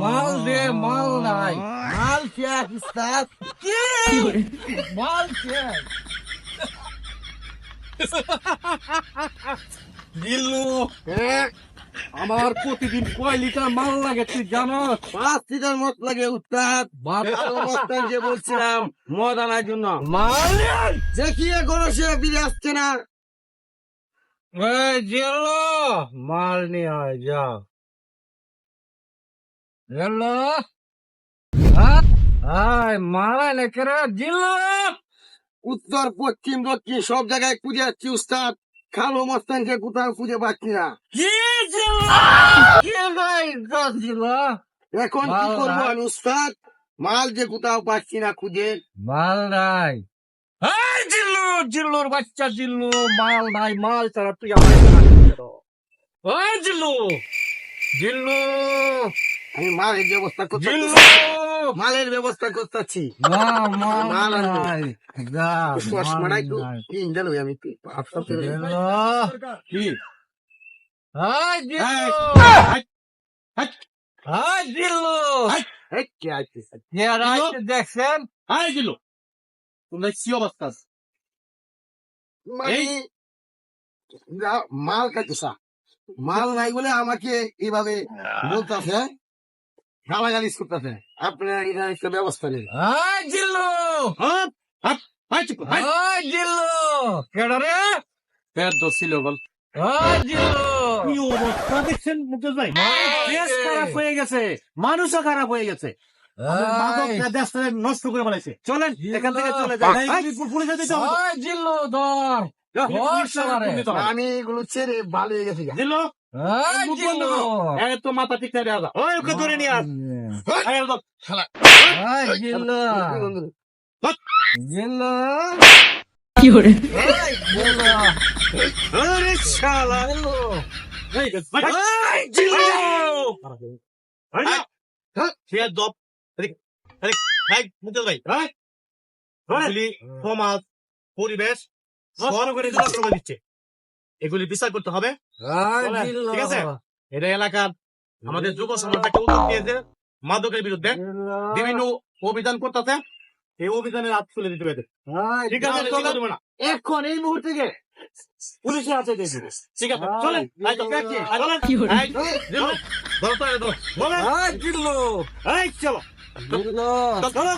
মাল দে মাল নাই। মাল কি? মাল দিলু আমার প্রতিদিন কয় লিটার মাল লাগে তুই জানো পাঁচ লিটার মত লাগে অবস্থায় যে বলছিলাম মদ আনার জন্য। মাল দেখি এখনও সে ফিরে আসছে না। মাল নিয়ে যা। জিলো আয় মাল এনে করে উত্তর পশ্চিম দক্ষিণ সব জায়গায় খুঁজে যাচ্ছি উস্তাদ। খালো মস্তানকে কোথাও খুঁজে পাচ্ছি না। কি জিলো কি ভাই জিলো এখন কি করব আমি উস্তাদ? মাল যে কোথাও পাচ্ছি না খুঁজে। মাল নাই জিল্লু জিল্লুর বাচ্চা জিল্লু মাল নাই মাল ছাড়া তুই আমার ওই জিল্লু জিল্লু আমি মালের ব্যবস্থা করতে মালের ব্যবস্থা করতেছি না মাল আমি আপনার কি? Hi Jillu hi, hi. Hi Jillu এই! কে আছে কে রাইতে দেখছেন? হাই দিল তোমরা কি অবস্থা এই! মাল খাইতেছা। মাল নাই বলে আমাকে এইভাবে বলতেছে গালাগালি করতেছে। আপনারা এটা একটা ব্যবস্থা নেই জিল্লু! জিল্লু! কেডা রে? পেট তো বল। হাই জিল্লু! কি অবস্থা দেখছেন মুকেশ ভাই? দেশ খারাপ হয়ে গেছে। মানুষও খারাপ হয়ে গেছে। নষ্ট করে ফেলেছে। চলেন এখান থেকে চলে এই, পুলিশে আমি এগুলো ছেড়ে ভালো হয়ে গেছি দিল? তো মাথা ঠিক ওই ওকে ধরে নিয়ে আস কি পরিবেশ দিচ্ছে। এগুলি বিচার করতে হবে। ঠিক আছে? এটা এলাকার আমাদের যুব সমাজটাকে উদ্যোগ দিয়েছে মাদকের বিরুদ্ধে। বিভিন্ন অভিযান করতেছে। এই অভিযানের হাত তুলে দিতে হবে ঠিক আছে এখন এই মুহূর্তে গিয়ে পুলিশে আছে ঠিক আছে চলেন। চলো।